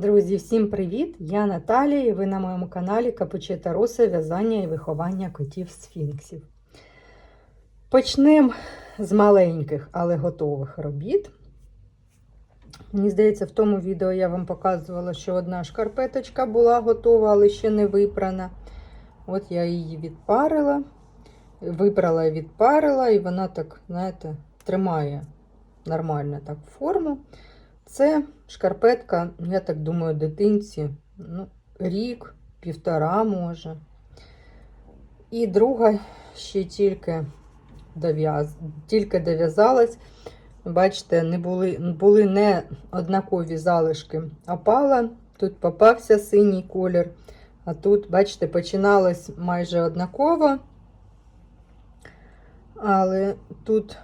Друзі, всім привіт! Я Наталія і ви на моєму каналі Капучета Роса в'язання і виховання котів сфінксів. Почнемо з маленьких, але готових робіт. Мені здається, в тому відео я вам показувала, що одна шкарпеточка була готова, але ще не випрана. От я її відпарила, випрала і відпарила, і вона так, знаєте, тримає нормально так форму. Це шкарпетка, я так думаю, дитинці ну, рік, півтора може. І друга ще тільки дов'яз, тільки дов'язалась. Бачите, не були, були не однакові залишки опала. Тут попався синій колір, а тут, бачите, починалось майже однаково. Але тут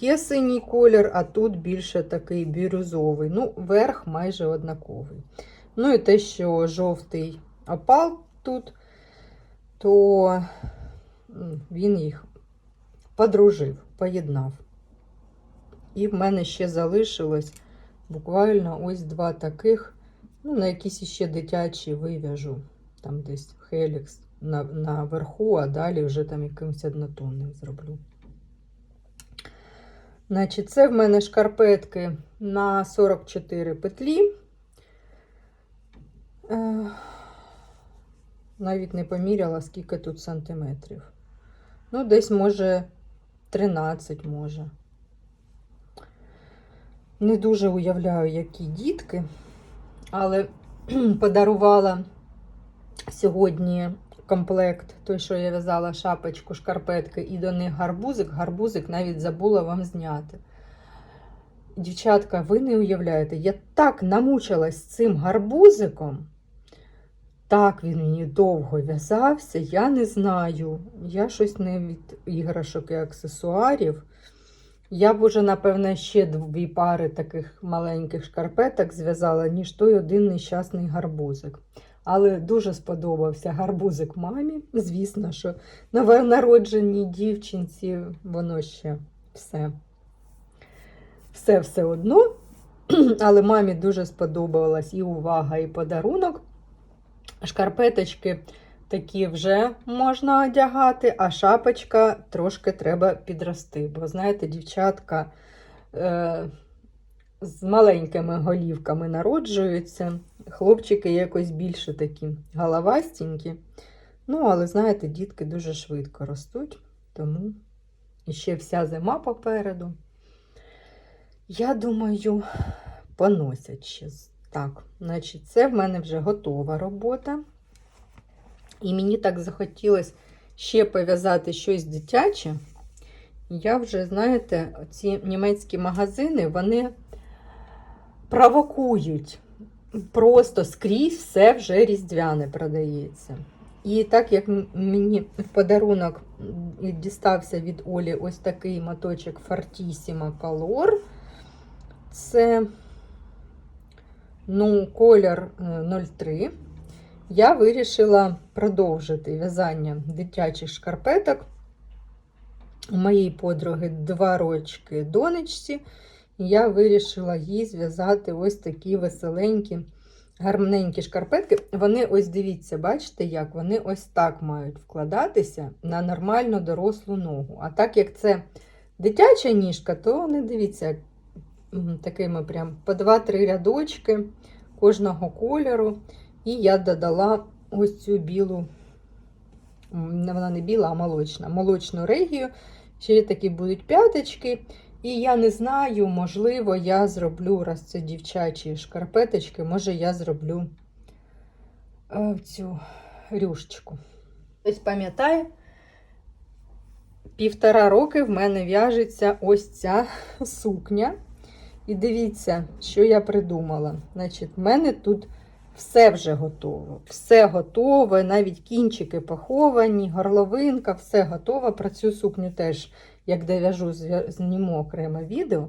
Є синій колір, а тут більше такий бірюзовий. Ну, верх майже однаковий. Ну і те, що жовтий опал тут, то він їх подружив, поєднав. І в мене ще залишилось буквально ось два таких, ну, на якісь ще дитячі вив'яжу. Там десь Хелікс на, наверху, а далі вже там якимось однотонним зроблю. Значить, це в мене шкарпетки на 44 петлі. Е, навіть не поміряла, скільки тут сантиметрів. Ну, десь, може, 13 може. Не дуже уявляю, які дітки, але подарувала сьогодні комплект, той, що я в'язала шапочку, шкарпетки, і до них гарбузик. Гарбузик навіть забула вам зняти. Дівчатка, ви не уявляєте, я так намучилась цим гарбузиком. Так він мені довго в'язався, я не знаю. Я щось не від іграшок і аксесуарів. Я б уже, напевне, ще дві пари таких маленьких шкарпеток зв'язала, ніж той один нещасний гарбузик. Але дуже сподобався гарбузик мамі. Звісно, що новонародженій дівчинці воно ще все все все одно. Але мамі дуже сподобалась і увага, і подарунок. Шкарпеточки такі вже можна одягати, а шапочка трошки треба підрости. Бо, знаєте, дівчатка. Е з маленькими голівками народжуються. Хлопчики якось більше такі головастенькі. Ну, але, знаєте, дітки дуже швидко ростуть, тому ще вся зима попереду. Я думаю, поносять ще. Так, значить, це в мене вже готова робота. І мені так захотілося ще пов'язати щось дитяче. Я вже, знаєте, ці німецькі магазини, вони провокують. Просто скрізь все вже різдвяне продається. І так як мені в подарунок дістався від Олі ось такий моточок Fortissima Color, це ну, колір 03, я вирішила продовжити в'язання дитячих шкарпеток. У моєї подруги два рочки донечці. Я вирішила їй зв'язати ось такі веселенькі, гарненькі шкарпетки. Вони, ось дивіться, бачите, як вони ось так мають вкладатися на нормально дорослу ногу. А так як це дитяча ніжка, то не дивіться, такими прям по 2-3 рядочки кожного кольору. І я додала ось цю білу, вона не біла, а молочна, молочну регію. Ще такі будуть п'яточки. І я не знаю, можливо, я зроблю, раз це дівчачі шкарпеточки, може, я зроблю е, цю рюшечку. Ось пам'ятає, півтора роки в мене в'яжеться ось ця сукня. І дивіться, що я придумала. Значить, в мене тут все вже готово. Все готове, навіть кінчики поховані, горловинка, все готово. Про цю сукню теж як дов'яжу, зніму окреме відео.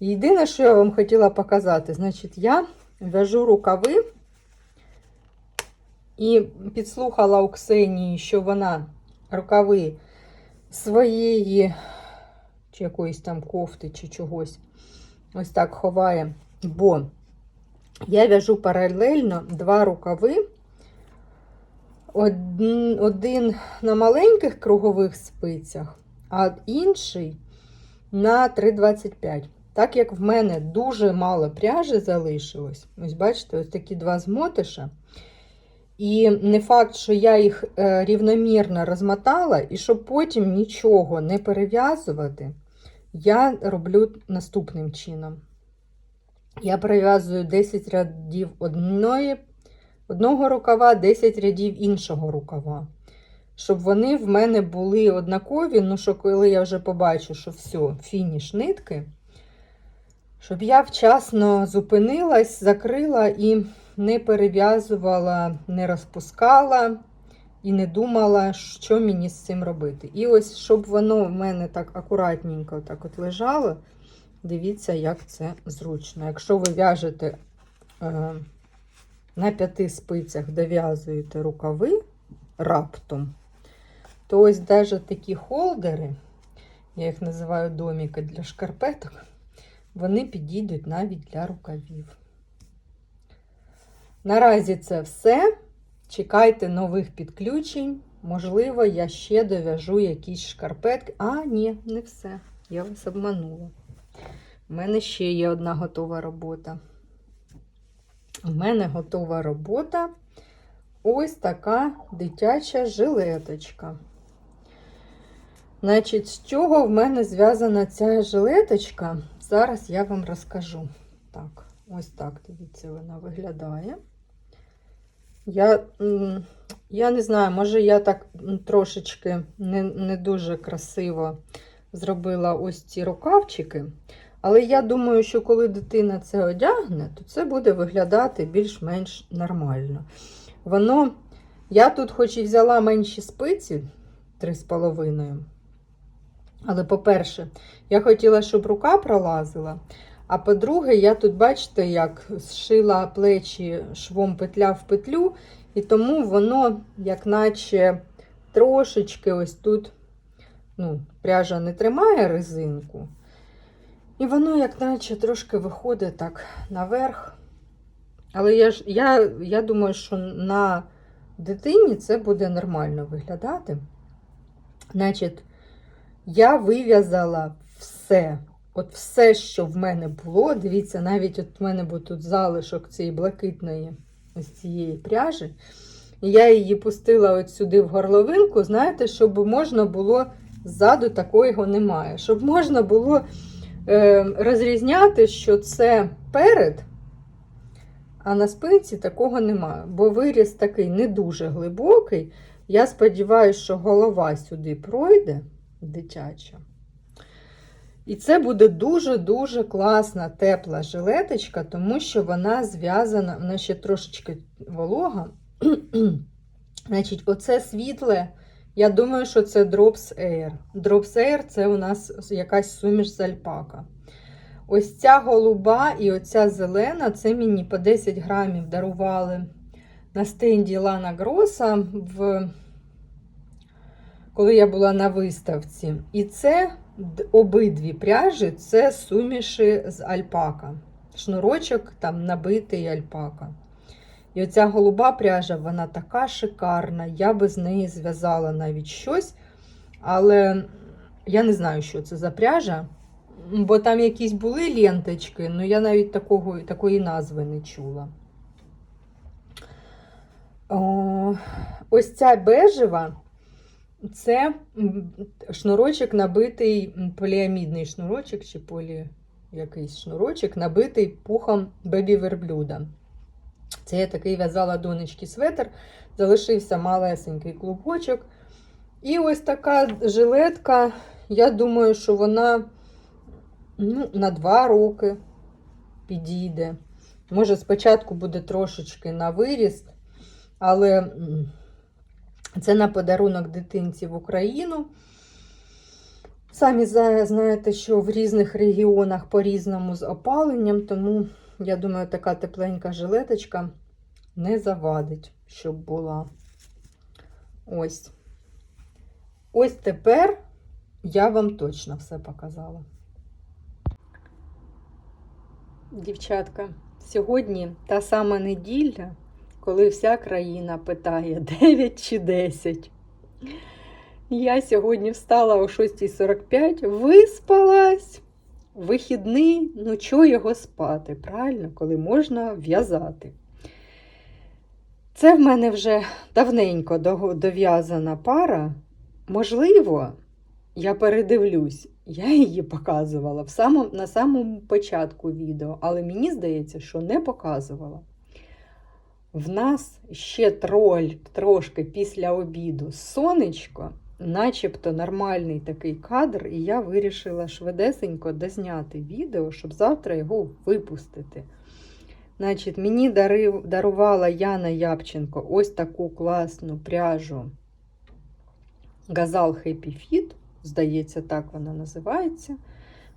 Єдине, що я вам хотіла показати, значить, я в'яжу рукави і підслухала у Ксенії, що вона рукави своєї, чи якоїсь там кофти, чи чогось ось так ховає, бо я в'яжу паралельно два рукави. Один на маленьких кругових спицях, а інший на 3,25. Так як в мене дуже мало пряжі залишилось, ось бачите, ось такі два змотиша. І не факт, що я їх е, рівномірно розмотала, і щоб потім нічого не перев'язувати, я роблю наступним чином. Я перев'язую 10 рядів одної, одного рукава, 10 рядів іншого рукава. Щоб вони в мене були однакові, ну що коли я вже побачу, що все, фініш нитки, щоб я вчасно зупинилась, закрила і не перев'язувала, не розпускала і не думала, що мені з цим робити. І ось, щоб воно в мене так акуратненько так от лежало, дивіться, як це зручно. Якщо ви в'яжете е, на п'яти спицях, дов'язуєте рукави раптом, то ось навіть такі холдери, я їх називаю доміки для шкарпеток, вони підійдуть навіть для рукавів. Наразі це все. Чекайте нових підключень. Можливо, я ще дов'яжу якісь шкарпетки. А, ні, не все. Я вас обманула. У мене ще є одна готова робота. У мене готова робота ось така дитяча жилеточка. Значить, з чого в мене зв'язана ця жилеточка? Зараз я вам розкажу. Так, ось так, дивіться, вона виглядає. Я я не знаю, може я так трошечки не, не дуже красиво зробила ось ці рукавчики. Але я думаю, що коли дитина це одягне, то це буде виглядати більш-менш нормально. Воно, я тут хоч і взяла менші спиці 3,5. Але, по-перше, я хотіла, щоб рука пролазила. А по-друге, я тут, бачите, як зшила плечі швом петля в петлю, і тому воно, як наче трошечки ось тут, ну, пряжа не тримає резинку. І воно, як наче, трошки виходить так наверх. Але я ж, я, я думаю, що на дитині це буде нормально виглядати. Значить, я вив'язала все. От все, що в мене було, дивіться, навіть от в мене був тут залишок цієї блакитної ось цієї пряжі. Я її пустила от сюди в горловинку, знаєте, щоб можна було ззаду такого немає. Щоб можна було е, розрізняти, що це перед, а на спинці такого немає. Бо виріз такий не дуже глибокий. Я сподіваюся, що голова сюди пройде дитяча. І це буде дуже-дуже класна тепла жилеточка, тому що вона зв'язана, вона ще трошечки волога. Значить, оце світле, я думаю, що це Drops Air. Drops Air це у нас якась суміш з альпака. Ось ця голуба і оця зелена це мені по 10 грамів дарували на стенді Лана Гроса, в... коли я була на виставці. І це обидві пряжі це суміші з альпака. Шнурочок там набитий альпака. І оця голуба пряжа, вона така шикарна. Я би з неї зв'язала навіть щось. Але я не знаю, що це за пряжа. Бо там якісь були ленточки, але я навіть такого, такої назви не чула. О, ось ця бежева. Це шнурочок набитий, поліамідний шнурочок чи полі якийсь шнурочок, набитий пухом бебі верблюда. Це я такий в'язала донечки светр, залишився малесенький клубочок. І ось така жилетка, я думаю, що вона ну, на 2 роки підійде. Може, спочатку буде трошечки на виріст, але. Це на подарунок дитинці в Україну. Самі знаєте, що в різних регіонах по-різному з опаленням, тому, я думаю, така тепленька жилеточка не завадить, щоб була. Ось. Ось тепер я вам точно все показала. Дівчатка, Сьогодні та сама неділя, коли вся країна питає 9 чи 10. Я сьогодні встала о 6.45, виспалась. Вихідний, ну чого його спати, правильно, коли можна в'язати. Це в мене вже давненько дов'язана пара. Можливо, я передивлюсь, я її показувала в самому, на самому початку відео, але мені здається, що не показувала. В нас ще троль трошки після обіду сонечко, начебто нормальний такий кадр, і я вирішила швидесенько дозняти відео, щоб завтра його випустити. Значить, мені дарив, дарувала Яна Япченко ось таку класну пряжу Газал Happy Fit. Здається, так вона називається.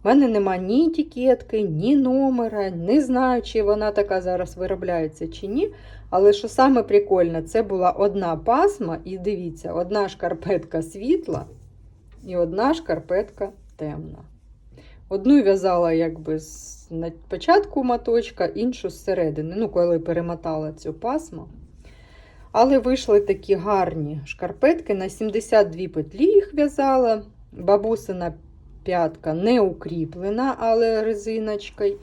У мене нема ні етикетки, ні номера. Не знаю, чи вона така зараз виробляється чи ні. Але що саме прикольне, це була одна пасма, і дивіться, одна шкарпетка світла і одна шкарпетка темна. Одну в'язала якби з початку моточка, іншу зсередини, ну, коли перемотала цю пасму. Але вийшли такі гарні шкарпетки. На 72 петлі їх в'язала. Бабусина п'ятка не укріплена, але резиночкою.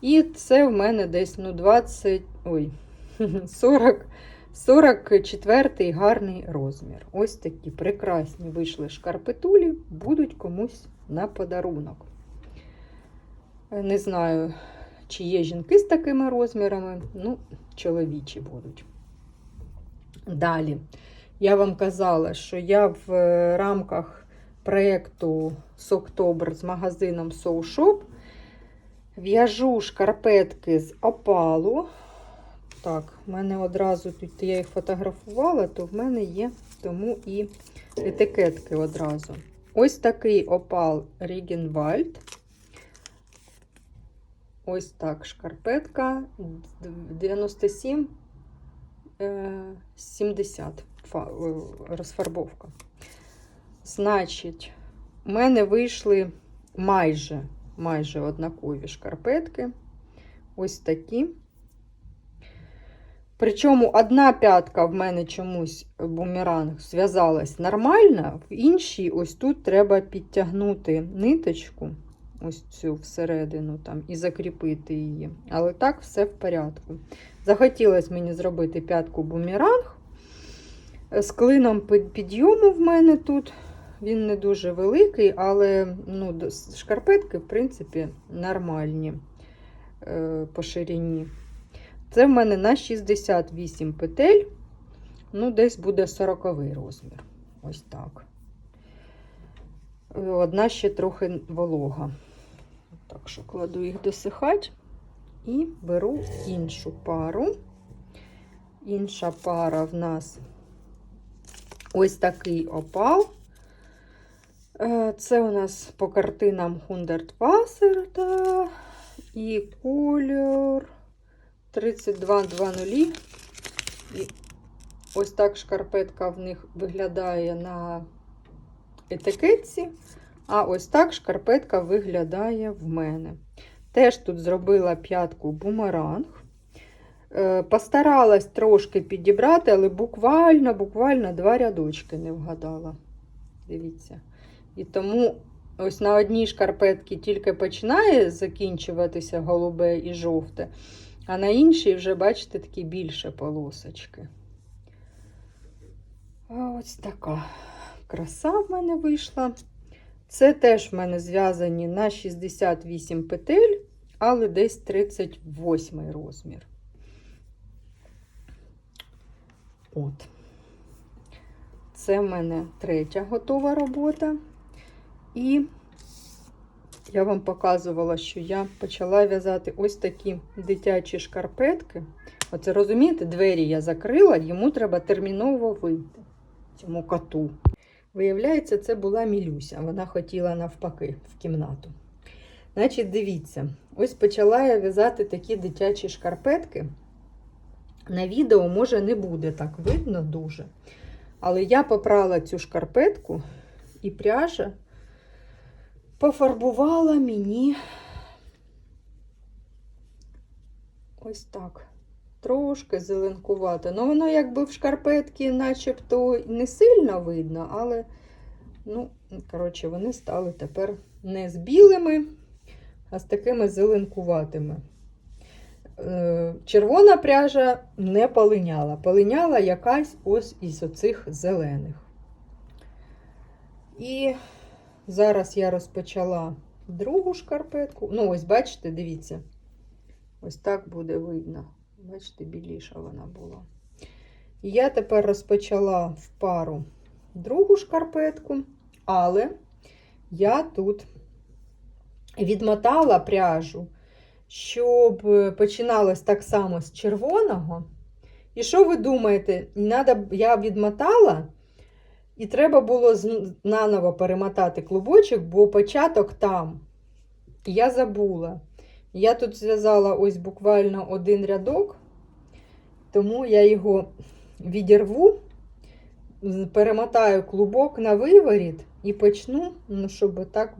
І це в мене десь ну, 20, ой, 40, 44 гарний розмір. Ось такі прекрасні вийшли шкарпетулі, будуть комусь на подарунок. Не знаю, чи є жінки з такими розмірами, ну, чоловічі будуть. Далі, я вам казала, що я в е, рамках проєкту Соктобр з магазином Shop в'яжу шкарпетки з опалу. Так, в мене одразу тут я їх фотографувала, то в мене є тому і етикетки одразу. Ось такий опал Рігенвальд. Ось так шкарпетка 97 е, 70 е, розфарбовка. Значить, у мене вийшли майже, майже однакові шкарпетки. Ось такі. Причому одна п'ятка в мене чомусь бумеранг зв'язалась нормально, в іншій ось тут треба підтягнути ниточку, ось цю всередину там, і закріпити її. Але так все в порядку. Захотілося мені зробити п'ятку бумеранг. З клином під- підйому в мене тут. Він не дуже великий, але ну, шкарпетки, в принципі, нормальні е, по ширині. Це в мене на 68 петель. Ну, десь буде 40 розмір. Ось так. Е, Одна ще трохи волога. Так що кладу їх досихати і беру іншу пару. Інша пара в нас ось такий опал. Е, Це у нас по картинам Хундертвасер та і кольор 3220. І ось так шкарпетка в них виглядає на етикетці. А ось так шкарпетка виглядає в мене. Теж тут зробила п'ятку бумеранг. Е, Постаралась трошки підібрати, але буквально, буквально два рядочки не вгадала. Дивіться. І тому ось на одній шкарпетці тільки починає закінчуватися голубе і жовте, а на іншій вже, бачите, такі більше полосочки. Ось така краса в мене вийшла. Це теж в мене зв'язані на 68 петель, але десь 38 розмір. От. Це в мене третя готова робота. І я вам показувала, що я почала в'язати ось такі дитячі шкарпетки. Оце розумієте, двері я закрила, йому треба терміново вийти цьому коту. Виявляється, це була Мілюся. Вона хотіла навпаки в кімнату. Значить, дивіться, ось почала я в'язати такі дитячі шкарпетки. На відео, може, не буде так видно дуже. Але я попрала цю шкарпетку, і пряжа пофарбувала мені ось так. Трошки зеленкувато. Ну, воно якби в шкарпетки начебто не сильно видно, але, ну, коротше, вони стали тепер не з білими, а з такими зеленкуватими. Е, Червона пряжа не полиняла. Полиняла якась ось із оцих зелених. І зараз я розпочала другу шкарпетку. Ну, ось, бачите, дивіться. Ось так буде видно. Бачите, біліша вона була. І я тепер розпочала в пару другу шкарпетку, але я тут відмотала пряжу, щоб починалось так само з червоного. І що ви думаєте? Я відмотала, і треба було наново перемотати клубочок, бо початок там. Я забула. Я тут зв'язала ось буквально один рядок, тому я його відірву, перемотаю клубок на виворіт і почну, ну, щоб, так,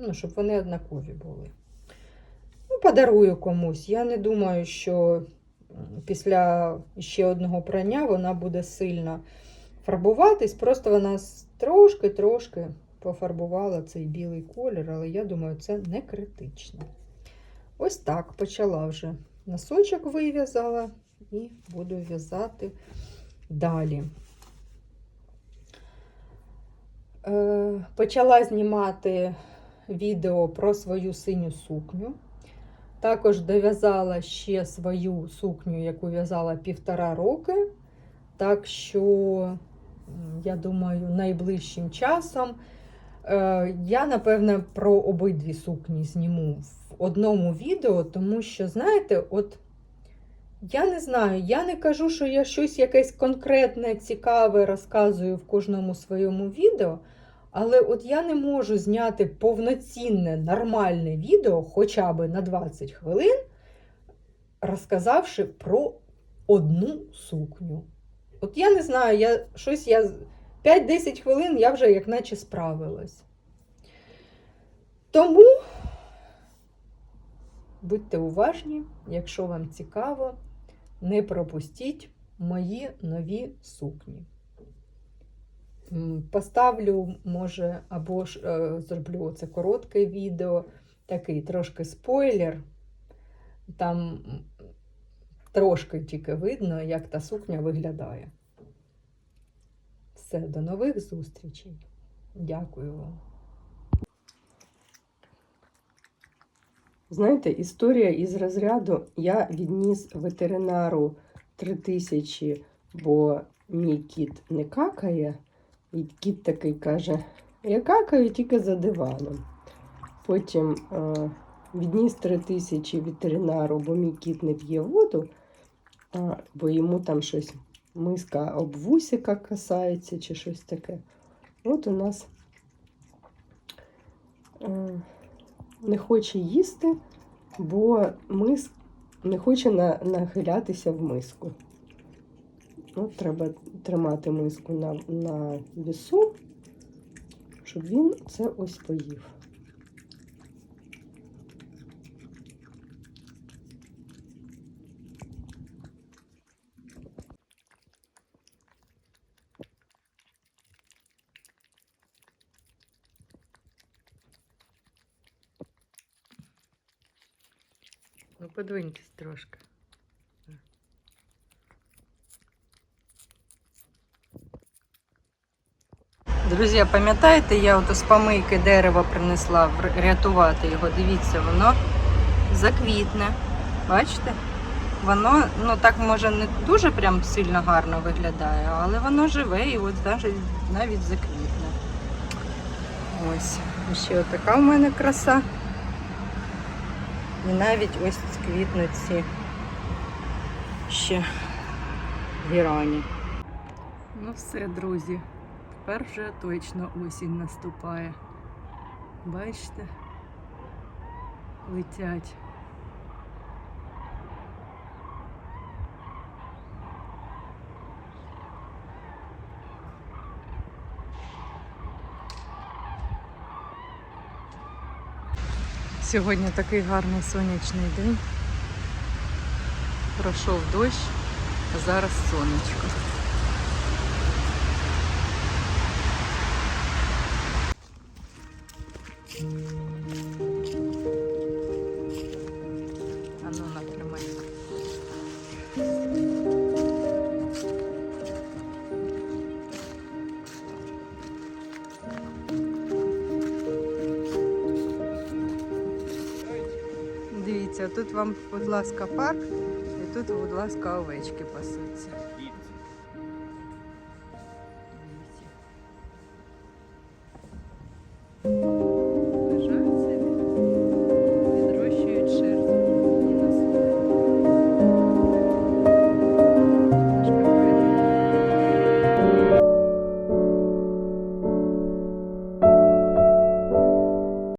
ну, щоб вони однакові були. Ну, подарую комусь. Я не думаю, що після ще одного прання вона буде сильно фарбуватись, просто вона трошки-трошки пофарбувала цей білий колір, але я думаю, це не критично. Ось так почала вже носочок вив'язала і буду в'язати далі. Е, Почала знімати відео про свою синю сукню. Також дов'язала ще свою сукню, яку в'язала півтора роки. Так що, я думаю, найближчим часом е, я, напевне, про обидві сукні зніму в одному відео, тому що, знаєте, от я не знаю, я не кажу, що я щось якесь конкретне, цікаве розказую в кожному своєму відео. Але от я не можу зняти повноцінне нормальне відео хоча б на 20 хвилин, розказавши про одну сукню. От я не знаю, я щось я 5-10 хвилин я вже як наче справилась. Тому будьте уважні, якщо вам цікаво, не пропустіть мої нові сукні. Поставлю, може, або ж е, зроблю це коротке відео, такий трошки спойлер. Там трошки тільки видно, як та сукня виглядає. Все, до нових зустрічей. Дякую вам. Знаєте, історія із розряду я відніс ветеринару 3000, бо мій кіт не какає. І кіт такий каже: Я какаю тільки за диваном. Потім е, відніс 3000 ветеринару, бо мій кіт не п'є воду, бо йому там щось миска об вусика касається чи щось таке. От у нас е, не хоче їсти, бо мис не хоче на, нахилятися в миску. От треба тримати миску на, на вісу, щоб він це ось поїв. Ну, подвиньтесь трошки. Друзі, пам'ятаєте, я от з помийки дерева принесла рятувати його. Дивіться, воно заквітне. Бачите? Воно, ну так може не дуже прям сильно гарно виглядає, але воно живе і от навіть, навіть заквітне. Ось. Ще отака в мене краса. І навіть ось квітнуть ці ще вірані. Ну все, друзі. Тепер вже точно осінь наступає. Бачите? Летять. Сьогодні такий гарний сонячний день. Пройшов дощ, а зараз сонечко. Тут вам, будь ласка, парк, і тут, будь ласка, овечки пасуться.